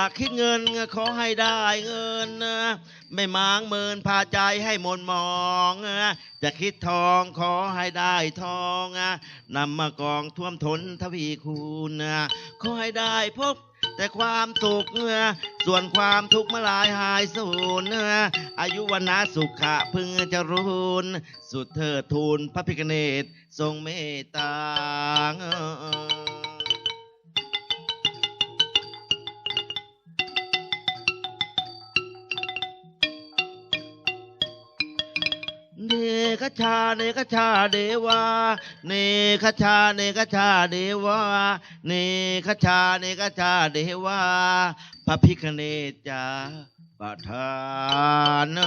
ากคิดเงินขอให้ได้เงิน ไม่มางเมินพาใจให้มนมองจะคิดทองขอให้ได้ทองนำมากองท่วมทนทวีคูณขอให้ได้พบแต่ความสุขส่วนความทุกข์มาลายหายสูญอายุวันาสุขะพึงจะรุนสุดเถิดทูลพระพิคเนตทรงเมตตา กชาเนกชาเดวาเนกชาเนกชาเดวาเนกชาเนกชาเดวาพระพิคเนจาปะทาน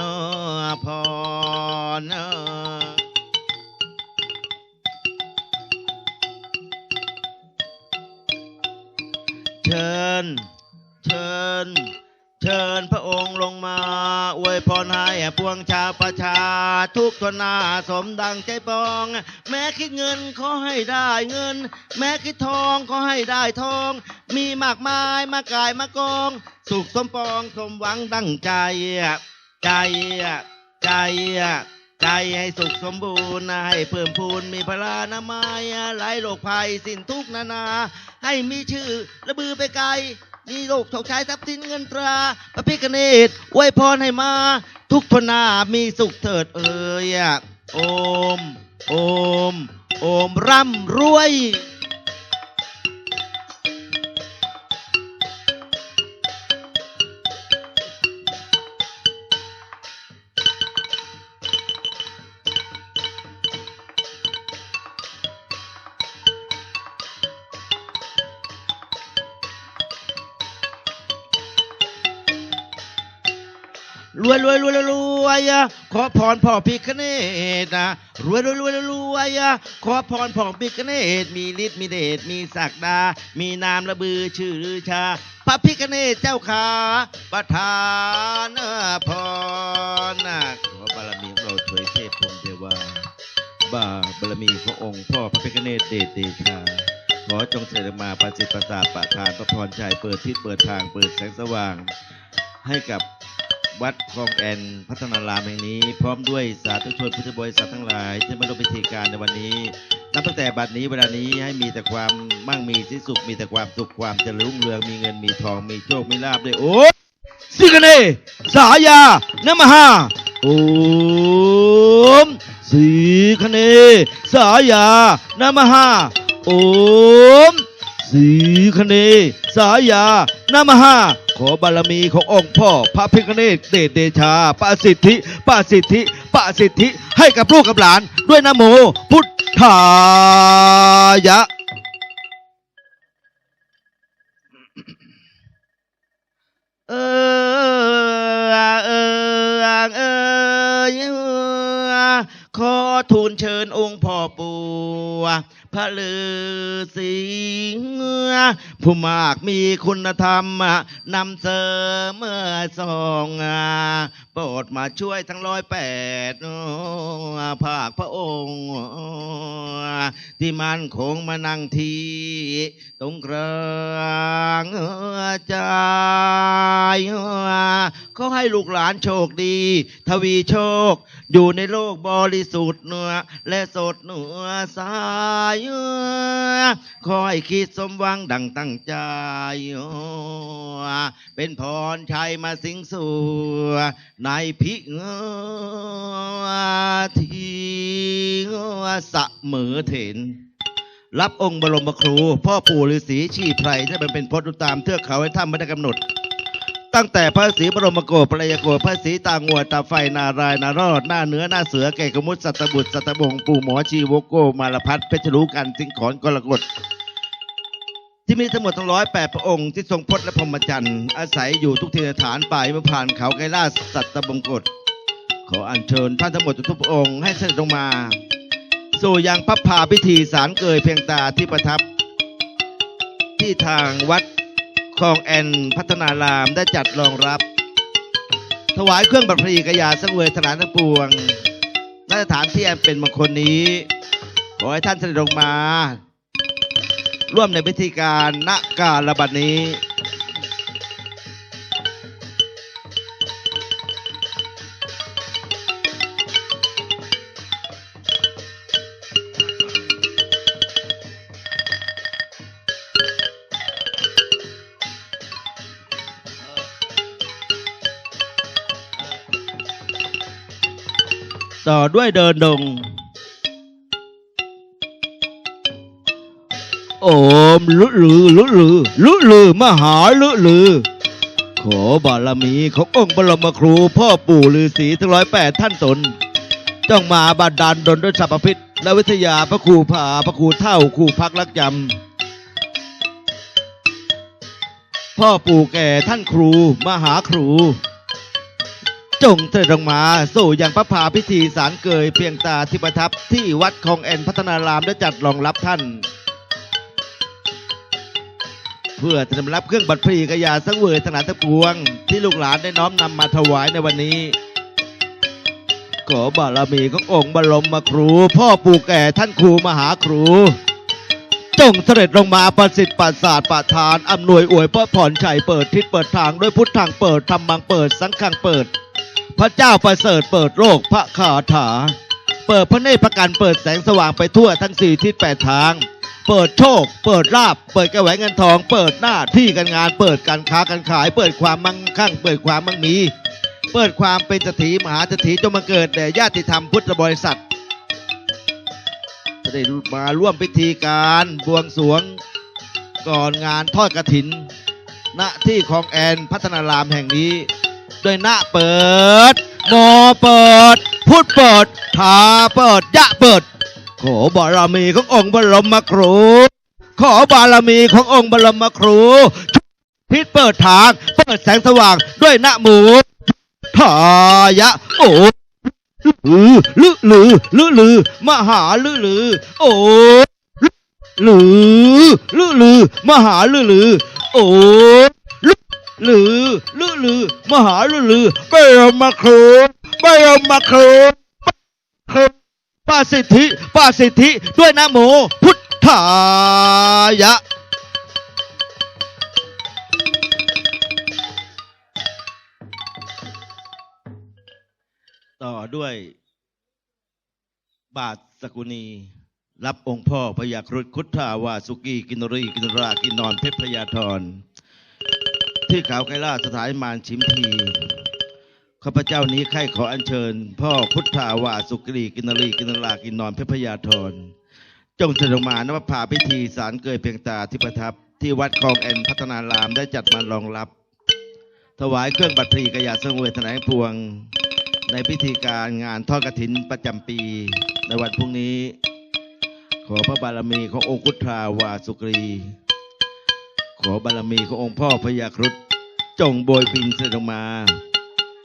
พรเชิญเชิญ ชิญพระองค์ลงมา อวยพรให้พวงชาวประชา ทุกทนาสมดังใจปอง แม้คิดเงินขอให้ได้เงิน แม้คิดทองขอให้ได้ทอง มีมากมายมากายมากอง สุขสมปองสมหวังดังใจ ใจใจใจให้สุขสมบูรณ์ให้เพิ่มพูนมีพลานามัยไรโรคภัยสิ้นทุกนานา ให้มีชื่อระบือไปไกล มีโรคโชคชายทรัพย์สินเงินตราพระพิคเนตอวยพรให้มา ทุกทนามีสุขเถิดเอ่ยโอม โอม โอมร่ำรวย รวยรวยรวยรวยรวยอะขอพรพ่อพิคเนตนะรวยรวยรวยรวยรวยอะขอพรพ่อพิคเนตมีฤทธิ์มีเดชมีศักดา มีนามระบือชื่อลือชา พระพิคเนตเจ้าขาประทานพรนะขอบารมีของเราถวยเทพพรมเทวาบาบารมีขององค์ พ่อพระพิคเนตเดชเดชาขอจงเสด็จมาประสิทธิ์ประสาทประทานพระพรชัยเปิดทิศเปิดทางเปิดแสงสว่างให้กับ วัดคลองแอนพัฒนารามแห่งนี้ พร้อมด้วยสาธุชนพุทธบริษัททั้งหลายที่มาร่วมพิธีการในวันนี้นับตั้งแต่บัดนี้เวลานี้ให้มีแต่ความมั่งมีที่สุขมีแต่ความสุขความเจริญรุ่งเรืองมีเงินมีทองมีโชคมีลาภด้วยโอ้สิกเนสายานมหาโอมสีคเนสายานมหาโอมสีคเนสายานามหา ขอบารมีขององค์พ่อ พระพิฆเนศเดชเดชาปาสิทธิปาสิทธิปาสิทธิให้กับลูกกับหลาน ด้วยนะโม พุทธายะ เออเออเออ ขอทูลเชิญองค์พ่อปู่พระฤาษีผู้มากมีคุณธรรมนำเสริมเมื่อสอง ปรดมาช่วยทั้งร้อยแปดภาคพระองค์ ที่มันคงมานั่งทีตรงกลางใจขอให้ลูกหลานโชคดี ทวีโชค อยู่ในโลกบริสุทธิ์เนื้อและสดเนื้อสายขอให้คิดสมหวังดังตั้งใจ เป็นพรชัยมาสิงสู่ในพิธีเสมอเถนรับองค์บรมครู พ่อปู่ฤาษีชีไพรที่เป็นพจน์ตามเทือกเขาให้ท่านไม่ได้กำหนด ตั้งแต่พระศรีบรมโกศประยโกศพระศรีตางวดตาไฟนารายนารอด หน้าเหนือหน้าเสือเก่กมุตสัตบุตรสัตบงปู่หมอชีวโก มารพัฒเพชรรู้กันสิงขอนกรกฎ ที่มีทั้งหมดทั้งร้อยแปดพระองค์ที่ทรงพจน์และพรหมจรรย์ อาศัยอยู่ทุกทิศฐานป่ายมผ่านเขาไกรลาสัตตบงกฎขออัญเชิญท่านทั้งหมดทุกพระองค์ให้เสด็จลงมา สู่ยังพับพาพิธีสารเกยเพียงตาที่ประทับ ที่ทางวัดคลองแอนพัฒนารามได้จัดรองรับ ถวายเครื่องบัตรพลีกยาสังเวยถนานทั้งปวงณสถานที่อันเป็นมงคลนี้ ขอให้ท่านเสด็จลงมา ร่วมในพิธีการณการระบาดนี้ต่อด้วยเดินดง โอมลุลือลุลือลุลือมหาลุลือ ขอบารมีขององค์บรมครู พ่อปู่ฤาษีทั้งร้อยแปดท่านตนจ้องมาบาดาลดนด้วยสัพพิษและวิทยาพระครูผาพระครูเท่าครูพักรักจำพ่อปู่แก่ท่านครูมหาครู จงเถิดลงมาสู่อยังพระพาพิธีสารเกยเพียงตาที่ประทับที่วัดคลองแอนพัฒนารามได้จัดรองรับท่าน เพื่อจะนำรับเครื่องบัตรพลีกยาสังเวยทั้งหลายทั้งปวง ที่ลูกหลานได้น้อมนำมาถวายในวันนี้ ขอบารมีขององค์บรมมาครู พ่อปู่แก่ท่านครูมหาครู จงเสด็จลงมาประสิทธิ์ประสาทประทานอำนวยอวยพระผ่อนชัยเปิดทิศเปิดทางด้วยพุทธังเปิดธรรมังเปิดสังฆังเปิด พระเจ้าประเสริฐเปิดโลกพระคาถา เปิดพระเนตรพระกันเปิดแสงสว่างไปทั่วทั้งสี่ทิศแปดทาง เปิดโชค เปิดลาบ เปิดกระแหวงเงินทอง เปิดหน้าที่การงาน เปิดการค้าการขาย เปิดความมั่งคั่ง เปิดความมั่งมี เปิดความเป็นสถีมหาสถีจงมาเกิดแด่ญาติธรรมพุทธบริษัทจะได้มาร่วมพิธีการบวงสรวงก่อนงานทอดกระถิน ณที่คลองแอนพัฒนารามแห่งนี้โดยณเปิดโมเปิด พุทธเปิดทาเปิดยะเปิด ขอบารมีขององค์บรมครู ขอบารมีขององค์บรมครูทิศเปิดทางเปิดแสงสว่างด้วยนะหมูทายะโอลือลือลือลือลือมหาลือลือโอลือลือลือมหาลือลือโอลือลือลือลือมหาลือลือไปรมครูไปรมครู ป้าสิทธิป้าสิทธิด้วยนะโมพุทธายะต่อด้วย บาทสกุณี รับองค์พ่อพยาครุฑคุทธาวาสุกีกินรีกินรากินนอนเพชรพยาธรที่เขาไกรลาสถานมานชิมที ข้าพเจ้านี้ใครขออัญเชิญ พ่อพุทธาวาสุกรีกินรีกินรากินนอนเพชรพยาธรจงเสด็จลงมานวภาพิธีสารเกยเพียงตาที่ประทับ ที่วัดคลองแอนพัฒนารามได้จัดมารองรับ ถวายเครื่องบัตรีกระยาสงเวทนายพวง ในพิธีการงานทอดกฐินประจำปี ในวันพรุ่งนี้ ขอพระบารมีขององคุทราวาสุกรี ขอบารมีขององค์พ่อพญาครุฑจงโบยบินเสด็จลงมา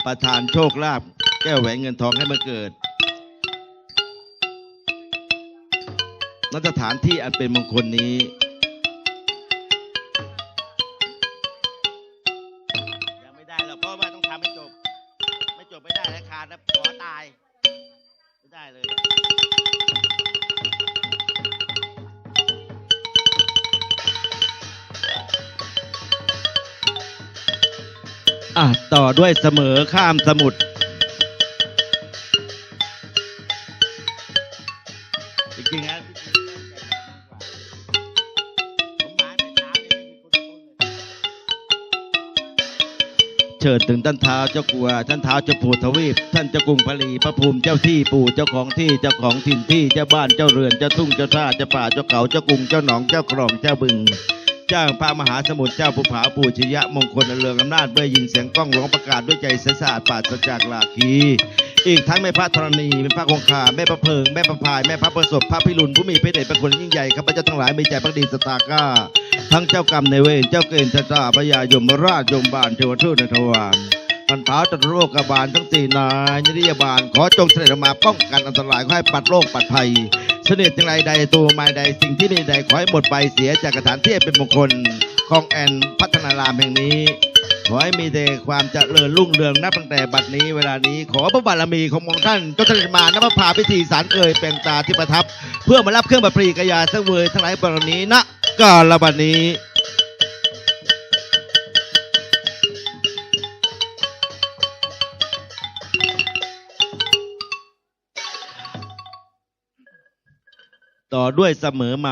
ประทานโชคลาภแก้วแหวนเงินทองให้มันเกิดณสถานที่อันเป็นมงคลนี้ ยังไม่ได้หรอกเพราะว่าต้องทำให้จบ ไม่จบไม่ได้นะขาดนะขอตาย ไม่ได้เลย อะต่อด้วยเสมอข้ามสมุทรจริงๆนะเชิญถึงท่านเท้าเจ้ากลัว ท่านเท้าเจ้าปู่ทวีป ท่านเจ้ากรุงพลีพระภูมิเจ้าที่ปู่เจ้าของที่เจ้าของถิ่นที่เจ้าบ้านเจ้าเรือนเจ้าทุ่งเจ้าท่าเจ้าป่าเจ้าเขาเจ้ากรุงเจ้าหนองเจ้าคลองเจ้าบึง เจ้าพระมหาสมุทรเจ้าภูผาปู่ชยะมงคลอันเรืองอำนาจเมื่อยินเสียงกล้องหลวงประกาศด้วยใจสยสะอาดปราศจากลาคีอีกทั้งแม่พระธรณีเป็นพระคงคาแม่พระเพิง แม่พระพาย แม่พระประสบพระพิรุณผู้มีพระเดชพระคุณยิ่งใหญ่ข้าพเจ้าทั้งหลายมีใจพักดีสตาก้า ทั้งเจ้ากรรมในเวรเจ้าเกณฑ์ชะตาพญายมราชยมบาลเทวทูตในทวารพันท้าตรโรคบาลทั้งสี่นายนิริยบาล ขอจงเสด็จมาป้องกันอันตรายขอให้ปัดโรคปัดภัย เสด็จจังไรใดตัวไม้ใดสิ่งที่นี่ใดขอให้หมดไปเสียจากสถานที่เป็นมงคลของแอนพัฒนารามแห่งนี้ขอให้มีแต่ความเจริญรุ่งเรืองนับตั้งแต่บัดนี้เวลานี้ขอพระบารมีของมองค์ท่านจงเสด็จมานภพาพิธีสารเกยแปลงตาที่ประทับ เพื่อมารับเครื่องบัตรปรีกยาสเวยทั้งหลายบารนี้ณกาลบัดนี้ ต่อด้วยเสมอมา